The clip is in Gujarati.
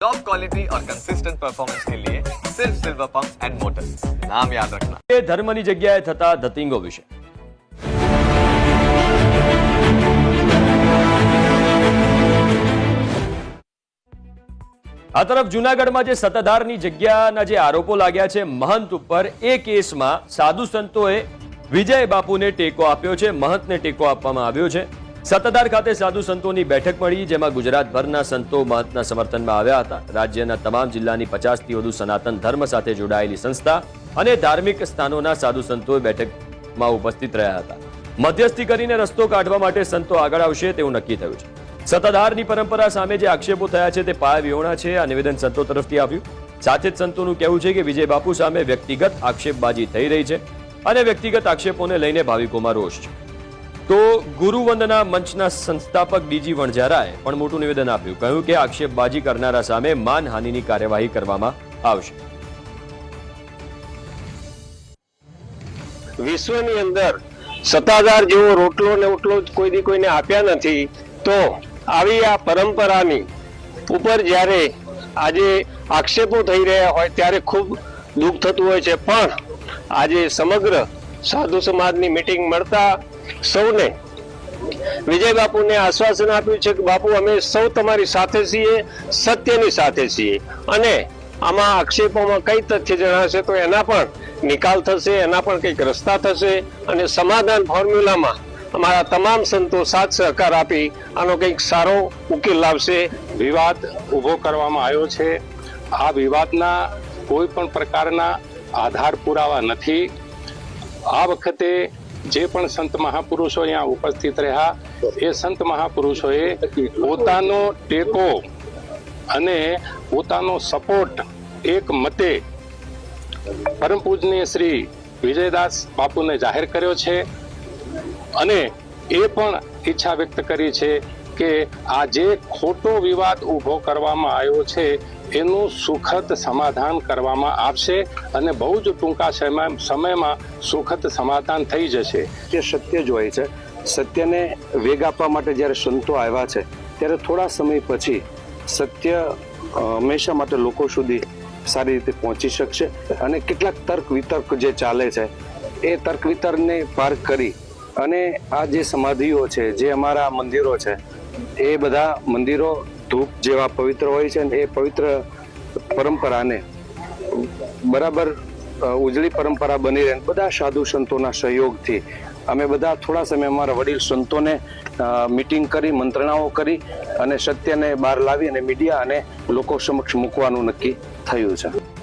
टॉप क्वालिटी और कंसिस्टेंट परफॉर्मेंस के लिए सिर्फ सिल्वर पंप एंड मोटर्स नाम याद रखना એ ધર્મની જગ્યાએ થતા ધતિંગો વિશે આ તરફ જુનાગઢમાં જે સત્તાધારની જગ્યાના જે આરોપો લાગ્યા છે મહંત ઉપર એ કેસમાં સાધુ સંતોએ વિજય બાપુને ટેકો આપ્યો છે મહંતને ટેકો આપવામાં આવ્યો છે સત્તાધાર ખાતે સાધુ સંતોની બેઠક મળી, જેમાં ગુજરાતભરના સંતો મહંતના સમર્થનમાં આવ્યા હતા. રાજ્યના તમામ જિલ્લાની પચાસથી વધુ સનાતન ધર્મ સાથે જોડાયેલી સંસ્થા અને ધાર્મિક સ્થાનોના સાધુ સંતોએ બેઠકમાં ઉપસ્થિત રહ્યા હતા. મધ્યસ્થી કરીને રસ્તો કાઢવા માટે સંતો આગળ આવશે તેવું નક્કી થયું છે. સત્તાધારની પરંપરા સામે જે આક્ષેપો થયા છે તે પાયા વિહોણા છે આ નિવેદન સંતો તરફથી આવ્યું. સાથે જ સંતોનું કહેવું છે કે વિજય બાપુ સામે વ્યક્તિગત આક્ષેપબાજી થઈ રહી છે અને વ્યક્તિગત આક્ષેપોને લઈને ભાવિકોમાં રોષ છે. તો ગુરુવંદના મંચના સંસ્થાપક ડીજી વણઝારાએ પણ મોટું નિવેદન આપ્યું. કહ્યું કે આક્ષેપબાજી કરનારા સામે માનહાનિની કાર્યવાહી કરવામાં આવશે. વિશ્વની અંદર સત્તાધાર જેવો રોટલો ને ઓટલો કોઈ દી કોઈને આપ્યા નથી, તો આવી આ પરંપરાની ઉપર જ્યારે આજે આક્ષેપો થઈ રહ્યા હોય ત્યારે ખૂબ દુઃખ થતું હોય છે. પણ આજે સમગ્ર સાધુ સમાજની મિટિંગ મળતા સૌને વિજય બાપુને આશ્વાસન આપ્યું છે કે બાપુ, અમે સૌ તમારી સાથે છીએ, સત્યની સાથે છીએ. અને આમાં આક્ષેપોમાં કઈ તથ્ય જણાશે તો એના પણ નિકાલ થશે, એના પણ કંઈક રસ્તા થશે અને સમાધાન ફોર્મ્યુલામાં અમારા તમામ સંતો સાથ સહકાર આપી આનો કંઈક સારો ઉકેલ લાવશે. વિવાદ ઊભો કરવામાં આવ્યો છે. આ વિવાદના કોઈ પણ પ્રકારના આધાર પુરાવા નથી. આ વખતે જે પણ સંત મહાપુરુષો અહીંયા ઉપસ્થિત રહ્યા, એ સંત મહાપુરુષોએ પોતાનો ટેકો અને પોતાનો સપોર્ટ એક મતે પરમ પૂજનીય શ્રી વિજયદાસ બાપુને જાહેર કર્યો છે અને એ પણ ઈચ્છા વ્યક્ત કરી છે કે આ જે ખોટો વિવાદ ઊભો કરવામાં આવ્યો છે એનું સુખદ સમાધાન કરવામાં આવશે અને બહુ જ ટૂંકા સમય- સમયમાં સુખદ સમાધાન થઈ જશે. તે સત્ય જ હોય છે. સત્યને વેગ આપવા માટે જ્યારે સંતો આવ્યા છે, ત્યારે થોડા સમય પછી સત્ય હંમેશા માટે લોકો સુધી સારી રીતે પહોંચી શકશે અને કેટલાક તર્ક વિતર્ક જે ચાલે છે, એ તર્ક વિતર્કને પાર કરી અને આ જે સમાધિઓ છે, જે અમારા મંદિરો છે, એ બધા મંદિરો ધૂપ જેવા પવિત્ર હોય છે ને એ પવિત્ર પરંપરાને બરાબર ઉજળી પરંપરા બની રહે બધા સાધુ સંતોના સહયોગથી અમે બધા થોડા સમય અમારા વડીલ સંતોને મિટિંગ કરી, મંત્રણાઓ કરી અને સત્યને બહાર લાવી અને મીડિયા અને લોકો સમક્ષ મૂકવાનું નક્કી થયું છે.